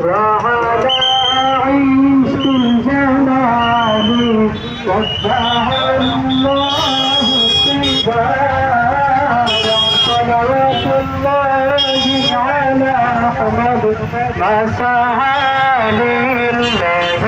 وعلى عيش الجمال سبح الله كبارا صلوات الله على أحمد مسعى لله.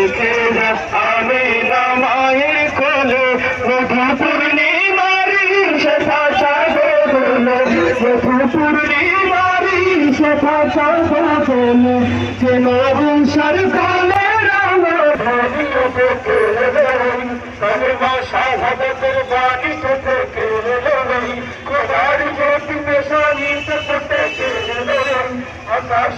পূর্ণিমারি শেখা সাগরে যে নবুন সরকালে রাম শাহাদতের বাণী থেকে কেলে খোদার জ্যোতি পেশানি থেকে কেলে আকাশ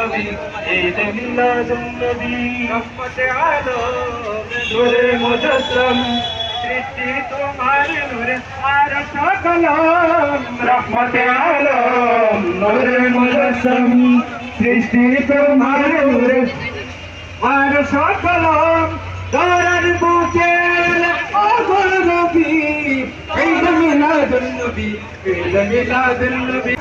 ঈদ মিলাদুন্নবী রহমতে আলম নূরে মুজাসসাম সৃষ্টি তোমার নূরে আর সকলম রহমতে আলম নূরে মুজাসসাম সৃষ্টি তোমার নূরে আর সকলম নবী